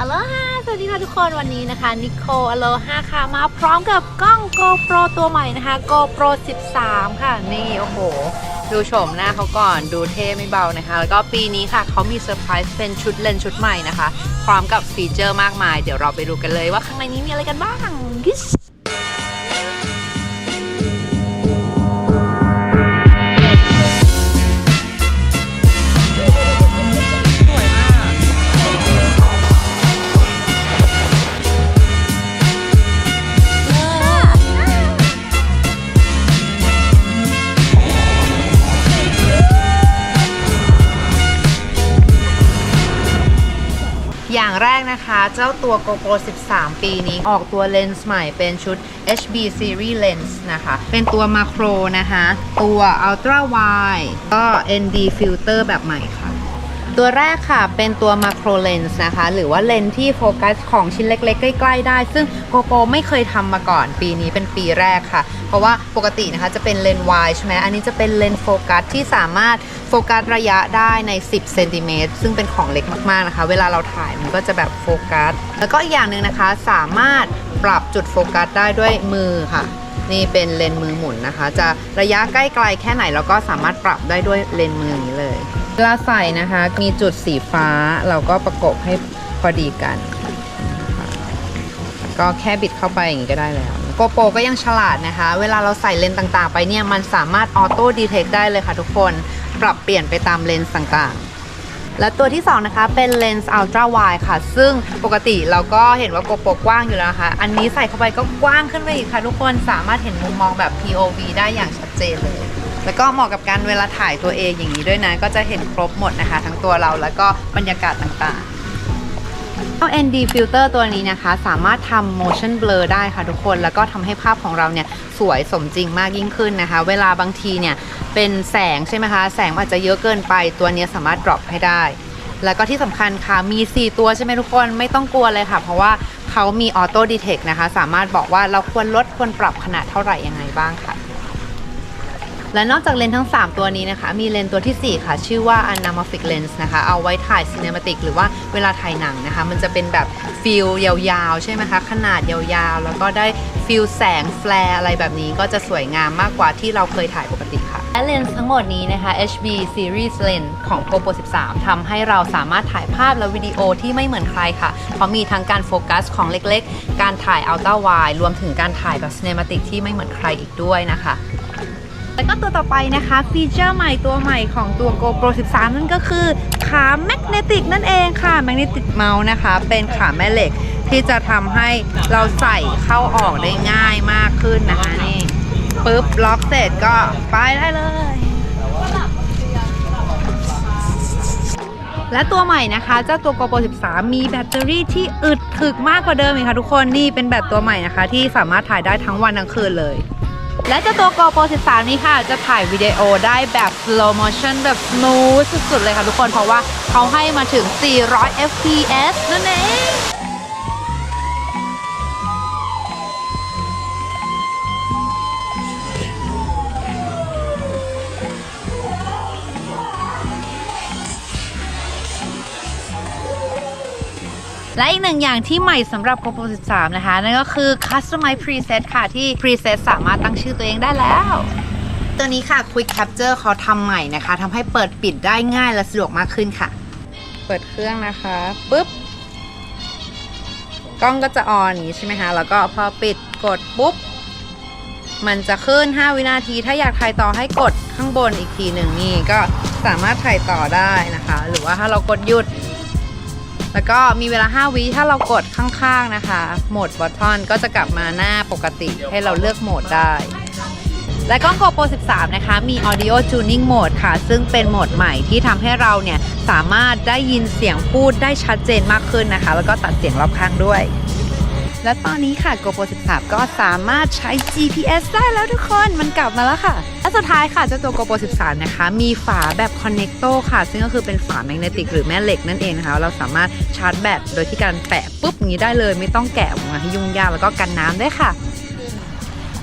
อโลฮาสวัสดีค่ะทุกคนวันนี้นะคะนิโคอโลฮาค่ะมาพร้อมกับกล้อง GoPro ตัวใหม่นะคะ GoPro 13 ค่ะ นี่โอ้โห ดูโฉมหน้าเขาก่อนดูเท่ไม่เบานะคะ แล้วก็ปีนี้ค่ะเขามีเซอร์ไพรส์เป็นชุดเลนชุดใหม่นะคะ พร้อมกับฟีเจอร์มากมาย เดี๋ยวเราไปดูกันเลยว่าข้างในนี้มีอะไรกันบ้างยิ อย่างแรกนะคะ เจ้าตัว GoPro 13 ปีนี้ออกตัวเลนส์ใหม่เป็นชุด HB Series Lens นะคะ เป็นตัวมาโครนะคะ ตัว Ultra Wide ก็ ND Filter แบบใหม่ค่ะ ตัวแรกค่ะเป็นตัว Macro Lens นะคะ หรือว่าเลนส์ที่โฟกัสของชิ้นเล็ก ๆ ใกล้ ๆ ได้ ซึ่ง GoPro ไม่เคยทำมาก่อน ปีนี้เป็นปีแรกค่ะ เพราะว่าปกตินะคะจะเป็นเลนส์ wide ใช่ไหมอันนี้จะเป็นเลนส์โฟกัสที่สามารถโฟกัสระยะได้ใน 10เซนติเมตรซึ่งเป็นของเล็กมาก ๆ นะคะ เวลาเราถ่ายมันก็จะแบบโฟกัส แล้วก็อีกอย่างหนึ่งนะคะสามารถปรับจุดโฟกัสได้ด้วยมือค่ะนี่เป็นเลนส์มือหมุนนะคะ จะระยะใกล้ไกลแค่ไหนเราก็สามารถปรับได้ด้วยเลนส์มือนี้เลย เวลาใส่นะคะ มีจุดสีฟ้าเราก็ประกบให้พอดีกัน ก็แค่บิดเข้าไปอย่างนี้ก็ได้แล้วโกโปก็ยังฉลาดนะคะ เวลาเราใส่เลนส์ต่างๆ ไปเนี่ย มันสามารถออโต้ดีเทคได้เลยค่ะทุกคน ปรับเปลี่ยนไปตามเลนส์ต่างๆและตัวที่ 2 นะคะ เป็นเลนส์ Ultra Wide ค่ะ ซึ่งปกติเราก็เห็นว่าโกโปกว้างอยู่แล้วนะคะ อันนี้ใส่เข้าไปก็กว้างขึ้นไปอีกค่ะ ทุกคนสามารถเห็นมุมมองแบบ POV ได้อย่างชัดเจนเลย แล้วก็เหมาะกับการเวลาถ่ายตัวเองอย่างนี้ด้วยนะ ก็จะเห็นครบหมดนะคะ ทั้งตัวเราแล้วก็บรรยากาศต่างๆเจ้า ND filter ตัวนี้นะคะ สามารถทำ motion blur ได้ค่ะทุกคน แล้วก็ทำให้ภาพของเราเนี่ยสวยสมจริงมากยิ่งขึ้นนะคะ เวลาบางทีเนี่ยเป็นแสงใช่ไหมคะ แสงอาจจะเยอะเกินไป ตัวนี้สามารถ drop ให้ได้ แล้วก็ที่สำคัญค่ะ มี 4 ตัวใช่ไหมทุกคน ไม่ต้องกลัวเลยค่ะ เพราะว่าเขามี auto detect นะคะ สามารถบอกว่าเราควรลดควรปรับขนาดเท่าไหร่ยังไงบ้างค่ะ และนอกจากเลนส์ทั้ง 3 ตัวนี้นะคะ มีเลนส์ตัวทีสี่ 4 ค่ะ ชื่อว่า anamorphic lens นะคะ เอาไว้ถ่าย cinematic หรือว่าเวลาถ่ายหนังนะคะ มันจะเป็นแบบฟิลยาวๆ ใช่ไหมคะ ขนาดยาวๆ แล้วก็ได้ฟิลแสงแฟลร์อะไรแบบนี้ก็จะสวยงามมากกว่าที่เราเคยถ่ายปกติค่ะ และเลนส์ทั้งหมดนี้นะคะ HB Series Lens ของ GoPro 13ทำให้เราสามารถถ่ายภาพและวิดีโอที่ไม่เหมือนใครค่ะ เพราะมีทั้งการโฟกัสของเล็กๆ การถ่าย Ultra Wide รวมถึงการถ่ายแบบ cinematic ที่ไม่เหมือนใครอีกด้วยนะคะ แล้วก็ตัวต่อไปนะคะ ฟีเจอร์ใหม่ตัวใหม่ของตัว GoPro 13 นั่นก็คือขาแมกเนติกนั่นเองค่ะ แมกเนติกเมาส์นะคะ เป็นขาแม่เหล็กที่จะทำให้เราใส่เข้าออกได้ง่ายมากขึ้นนะคะนี่ปุ๊บล็อกเสร็จก็ไปได้เลยและตัวใหม่นะคะเจ้าตัว GoPro 13 มีแบตเตอรี่ที่อึดถึกมากกว่าเดิมอีกค่ะทุกคนนี่เป็นแบตตัวใหม่นะคะ ที่สามารถถ่ายได้ทั้งวันทั้งคืนเลย และเจ้าตัว GoPro 13 นี้ค่ะ จะถ่ายวิดีโอได้แบบ slow motion แบบ smooth สุดๆ เลยค่ะทุกคน เพราะว่าเขาให้มาถึง 400 fps นั่นเอง และอีกหนึ่งอย่างที่ใหม่สำหรับ GoPro 13 นะคะ นั่นก็คือ Customize Preset ค่ะ ที่ Preset สามารถตั้งชื่อตัวเองได้แล้วตัวนี้ค่ะ Quick Capture เขาทำใหม่นะคะทำให้เปิดปิดได้ง่ายและสะดวกมากขึ้นค่ะ เปิดเครื่องนะคะปุ๊บ กล้องก็จะออนอย่างนี้ใช่ไหมคะแล้วก็พอปิดกดปุ๊บ มันจะขึ้น 5 วินาที ถ้าอยากถ่ายต่อให้กดข้างบนอีกทีหนึ่งนี่ก็สามารถถ่ายต่อได้นะคะ หรือว่าถ้าเรากดหยุด แล้วก็มีเวลา 5 วิถ้าเรากดข้างๆนะคะ โหมดบอททอนก็จะกลับมาหน้าปกติให้เราเลือกโหมดได้ และกล้อง GoPro 13 นะคะ มี Audio Tuning Mode ค่ะ ซึ่งเป็นโหมดใหม่ที่ทำให้เราเนี่ย สามารถได้ยินเสียงพูดได้ชัดเจนมากขึ้นนะคะ แล้วก็ตัดเสียงรอบข้างด้วย และตอนนี้ค่ะ GoPro 13 ก็สามารถใช้ GPS ได้แล้วทุกคน มันกลับมาแล้วค่ะ และสุดท้ายค่ะเจ้าตัว GoPro 13 นะคะ มีฝาแบบ Connecto ค่ะ ซึ่งก็คือเป็นฝาแมกเนติกหรือแม่เหล็กนั่นเองนะคะ เราสามารถชาร์จแบตโดยที่การแปะปุ๊บอย่างนี้ได้เลย ไม่ต้องแกะออกมาให้ยุ่งยากแล้วก็กันน้ำด้ค่ะ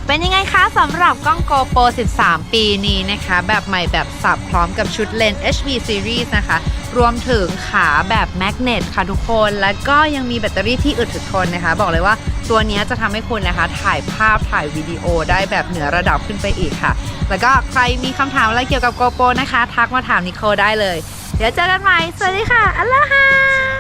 เป็นยังไงคะสำหรับกล้อง GoPro 13 ปีนี้นะคะ แบบใหม่แบบสับพร้อมกับชุดเลนส์ HV Series นะคะ รวมถึงขาแบบแมกเนตค่ะทุกคน แล้วก็ยังมีแบตเตอรี่ที่อึดถึกทนนะคะ บอกเลยว่าตัวนี้จะทำให้คุณนะคะ ถ่ายภาพถ่ายวิดีโอได้แบบเหนือระดับขึ้นไปอีกค่ะ แล้วก็ใครมีคำถามอะไรเกี่ยวกับ GoPro นะคะ ทักมาถามนิโคได้เลย เดี๋ยวเจอกันใหม่ สวัสดีค่ะอัลลาฮา